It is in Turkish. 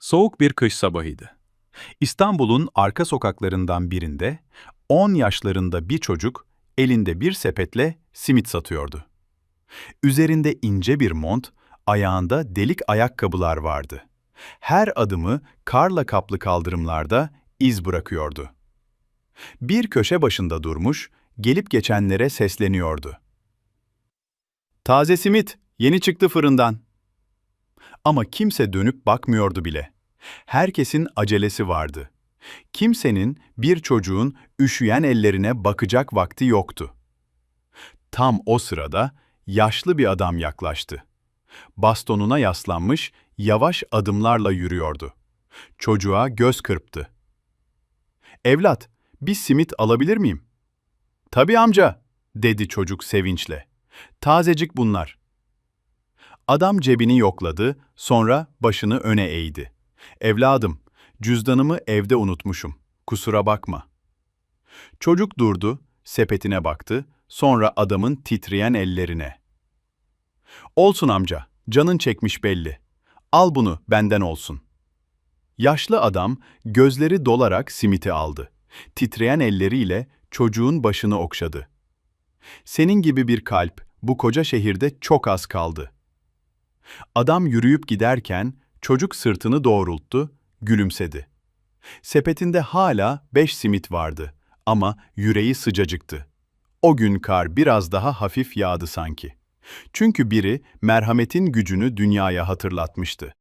Soğuk bir kış sabahıydı. İstanbul'un arka sokaklarından birinde 10 yaşlarında bir çocuk elinde bir sepetle simit satıyordu. Üzerinde ince bir mont, ayağında delik ayakkabılar vardı. Her adımı karla kaplı kaldırımlarda iz bırakıyordu. Bir köşe başında durmuş, gelip geçenlere sesleniyordu. Taze simit, yeni çıktı fırından. Ama kimse dönüp bakmıyordu bile. Herkesin acelesi vardı. Kimsenin bir çocuğun üşüyen ellerine bakacak vakti yoktu. Tam o sırada yaşlı bir adam yaklaştı. Bastonuna yaslanmış, yavaş adımlarla yürüyordu. Çocuğa göz kırptı. Evlat, bir simit alabilir miyim? Tabii amca, dedi çocuk sevinçle. Tazecik bunlar. Adam cebini yokladı, sonra başını öne eğdi. Evladım, cüzdanımı evde unutmuşum. Kusura bakma. Çocuk durdu, sepetine baktı, sonra adamın titreyen ellerine. Olsun amca, canın çekmiş belli. Al bunu, benden olsun. Yaşlı adam gözleri dolarak simiti aldı. Titreyen elleriyle çocuğun başını okşadı. Senin gibi bir kalp bu koca şehirde çok az kaldı. Adam yürüyüp giderken çocuk sırtını doğrulttu, gülümsedi. Sepetinde hala beş simit vardı ama yüreği sıcacıktı. O gün kar biraz daha hafif yağdı sanki. Çünkü biri merhametin gücünü dünyaya hatırlatmıştı.